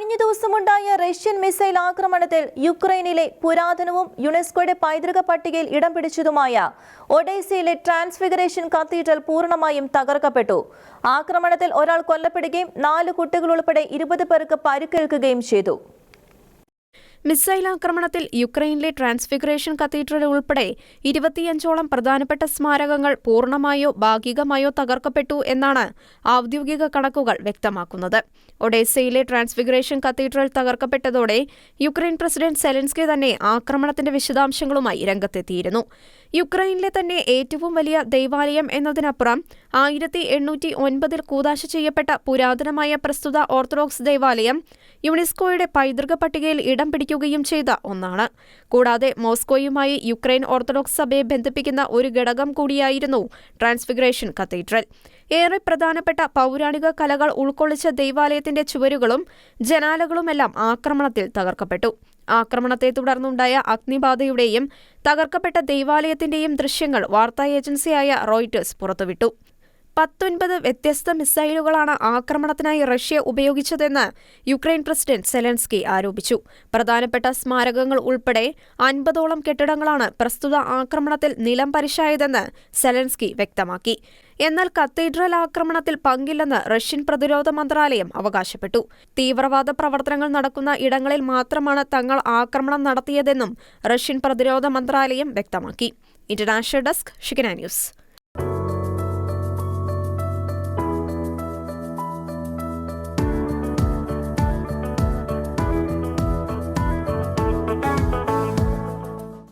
കഴിഞ്ഞ ദിവസമുണ്ടായ Russian missile ആക്രമണത്തിൽ യുക്രൈനിലെ പുരാതനവും യുനെസ്കോയുടെ പൈതൃക പട്ടികയിൽ ഇടം പിടിച്ചതുമായ ഒഡേസയിലെ ട്രാൻസ്ഫിഗറേഷൻ കത്തീഡ്രൽ പൂർണമായും തകർക്കപ്പെട്ടു. ആക്രമണത്തിൽ ഒരാൾ കൊല്ലപ്പെടുകയും നാല് കുട്ടികൾ ഉൾപ്പെടെ ഇരുപത് പേർക്ക് പരിക്കേൽക്കുകയും ചെയ്തു. മിസൈൽ ആക്രമണത്തിൽ യുക്രൈനിലെ ട്രാൻസ്ഫിഗറേഷൻ കത്തീഡ്രൽ ഉൾപ്പെടെ ഇരുപത്തിയഞ്ചോളം പ്രധാനപ്പെട്ട സ്മാരകങ്ങൾ പൂർണമായോ ഭാഗികമായോ തകർക്കപ്പെട്ടു എന്നാണ് ഔദ്യോഗിക കണക്കുകൾ വ്യക്തമാക്കുന്നത്. ഒഡേസയിലെ ട്രാൻസ്ഫിഗറേഷൻ കത്തീഡ്രൽ തകർക്കപ്പെട്ടതോടെ യുക്രൈൻ പ്രസിഡന്റ് സെലൻസ്കി തന്നെ ആക്രമണത്തിന്റെ വിശദാംശങ്ങളുമായി രംഗത്തെത്തിയിരുന്നു. യുക്രൈനിലെ തന്നെ ഏറ്റവും വലിയ ദൈവാലയം എന്നതിനപ്പുറം ആയിരത്തി എണ്ണൂറ്റി ഒൻപതിൽ കൂതാശ ചെയ്യപ്പെട്ട പുരാതനമായ പ്രസ്തുത ഓർത്തഡോക്സ് ദൈവാലയം യുനെസ്കോയുടെ പൈതൃക പട്ടികയിൽ ഇടം പിടിക്കുകയും ചെയ്ത ഒന്നാണ്. കൂടാതെ മോസ്കോയുമായി യുക്രൈൻ ഓർത്തഡോക്സ് സഭയെ ബന്ധിപ്പിക്കുന്ന ഒരു ഘടകം കൂടിയായിരുന്നു ട്രാൻസ്ഫിഗറേഷൻ കത്തീഡ്രൽ. ഏറെ പ്രധാനപ്പെട്ട പൗരാണിക കലകൾ ഉൾക്കൊള്ളിച്ച ദൈവാലയത്തിന്റെ ചുവരുകളും ജനാലകളുമെല്ലാം ആക്രമണത്തിൽ തകർക്കപ്പെട്ടു. ആക്രമണത്തെ തുടർന്നുണ്ടായ അഗ്നിബാധയുടെയും തകർക്കപ്പെട്ട ദൈവാലയത്തിന്റെയും ദൃശ്യങ്ങൾ വാർത്താ ഏജൻസിയായ റോയിറ്റേഴ്സ് പുറത്തുവിട്ടു. പത്തൊൻപത് വ്യത്യസ്ത മിസൈലുകളാണ് ആക്രമണത്തിനായി റഷ്യ ഉപയോഗിച്ചതെന്ന് യുക്രൈൻ പ്രസിഡന്റ് സെലൻസ്കി ആരോപിച്ചു. പ്രധാനപ്പെട്ട സ്മാരകങ്ങൾ ഉൾപ്പെടെ അൻപതോളം കെട്ടിടങ്ങളാണ് പ്രസ്തുത ആക്രമണത്തിൽ നിലം പരിശായതെന്ന് സെലൻസ്കി വ്യക്തമാക്കി. എന്നാൽ കത്തീഡ്രൽ ആക്രമണത്തിൽ പങ്കില്ലെന്ന് റഷ്യൻ പ്രതിരോധ മന്ത്രാലയം അവകാശപ്പെട്ടു. തീവ്രവാദ പ്രവർത്തനങ്ങൾ നടക്കുന്ന ഇടങ്ങളിൽ മാത്രമാണ് തങ്ങൾ ആക്രമണം നടത്തിയതെന്നും റഷ്യൻ പ്രതിരോധ മന്ത്രാലയം വ്യക്തമാക്കി. ഇന്റർനാഷണൽ ഡെസ്ക് ഷിക്കന ന്യൂസ്.